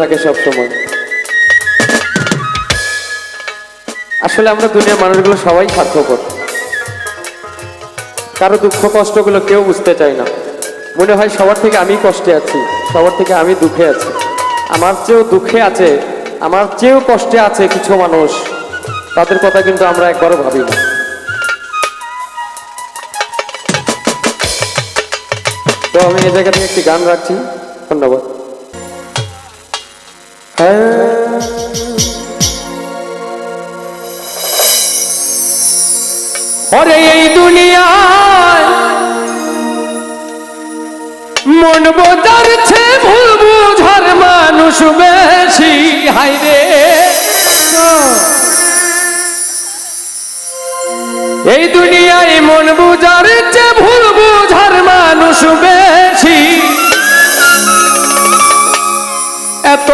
থাকে সব সময় আসলে আমরা দুনিয়ার মানুষগুলো সবাই স্বার্থপর। কারও দুঃখ, কষ্টগুলো কেউ বুঝতে চায় না। মনে হয় সবার থেকে আমি কষ্টে আছি, সবার থেকে আমি দুঃখে আছি। আমার চেয়েও দুঃখে আছে, আমার চেয়েও কষ্টে আছে কিছু মানুষ। তাদের কথা কিন্তু আমরা একবারও ভাবি না। তো আমি এ জায়গা থেকে একটি গান রাখছি। ধন্যবাদ। ওরে এই দুনিয়ায় মন বোঝারছে ভুল বুঝার মানুষ বেশি। হাই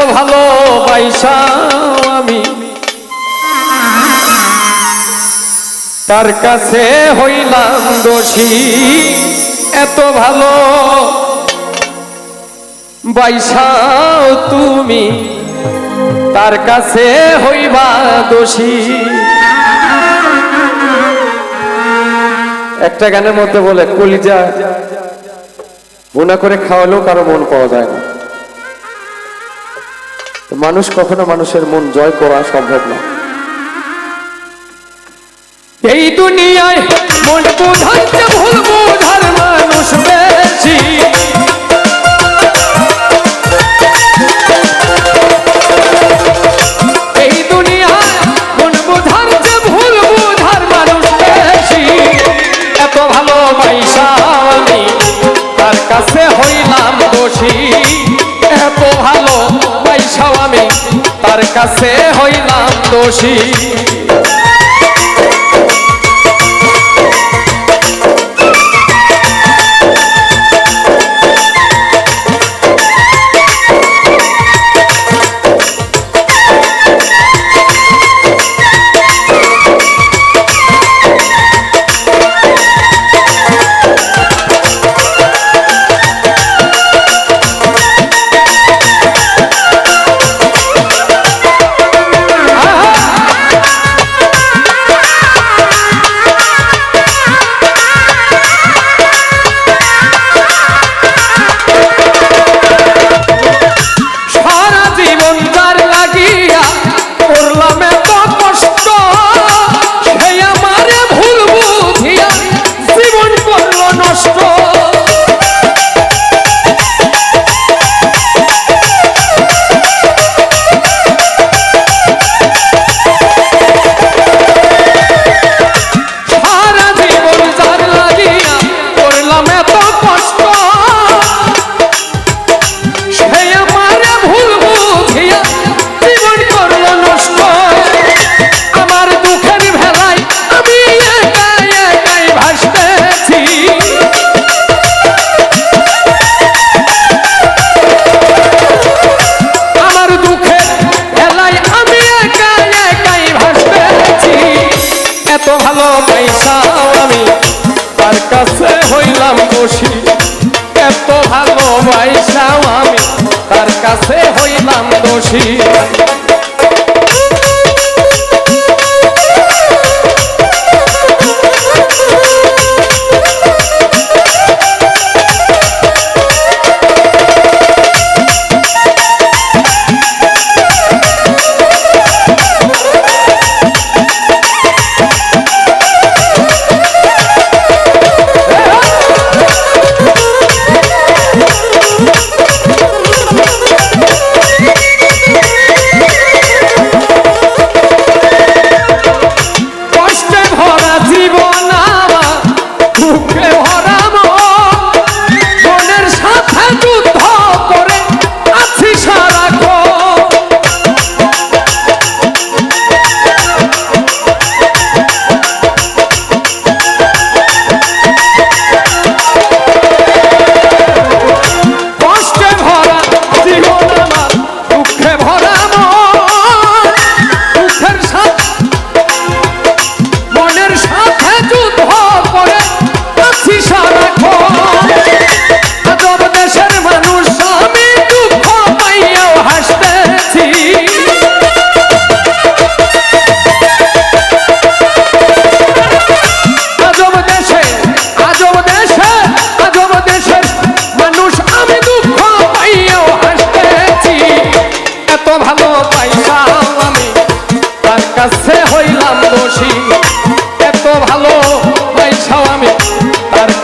এত ভালো পয়সা আমি। তার কাছে হইলাম দোষী, এত ভালো। বাইসাও তুমি, তার কাছে হইবা দোষী। একটা গানের মধ্যে বলে, কলিজা গুণা করে খাওয়ালেও কারও মন পাওয়া যায় না। মানুষ কখনো মানুষের মন জয় করা সম্ভব না। এই দুনিয়ায় মন বোঝাইতে ভুল বোঝার মানুষ বেশি। কাছে হইলাম দোষী।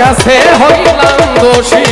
কাছে হইলাম দোষী।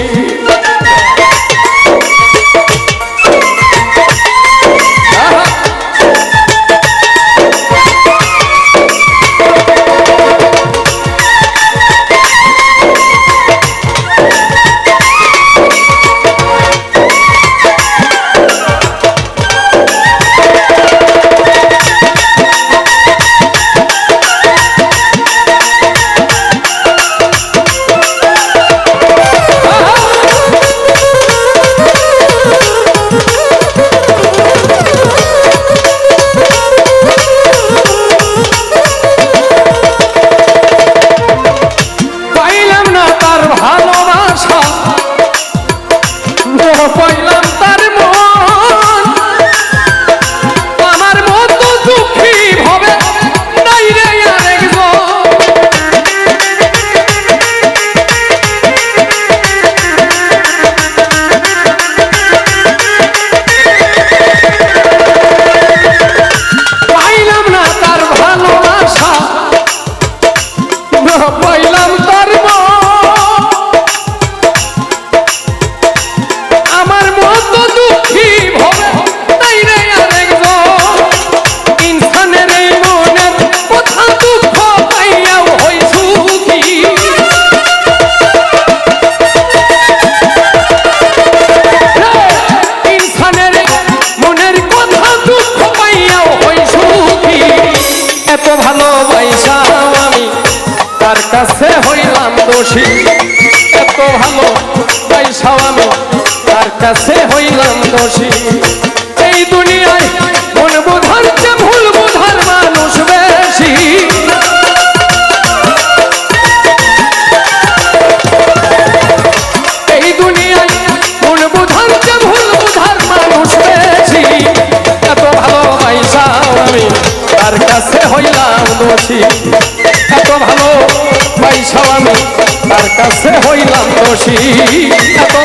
ಹಬ್ಬ কাছে হইলাম দোষী। এত ভালো তাই সাওয়ানো তার কাছে হইলাম দোষী। আমি তার কাছে হইলাম দোষী। এত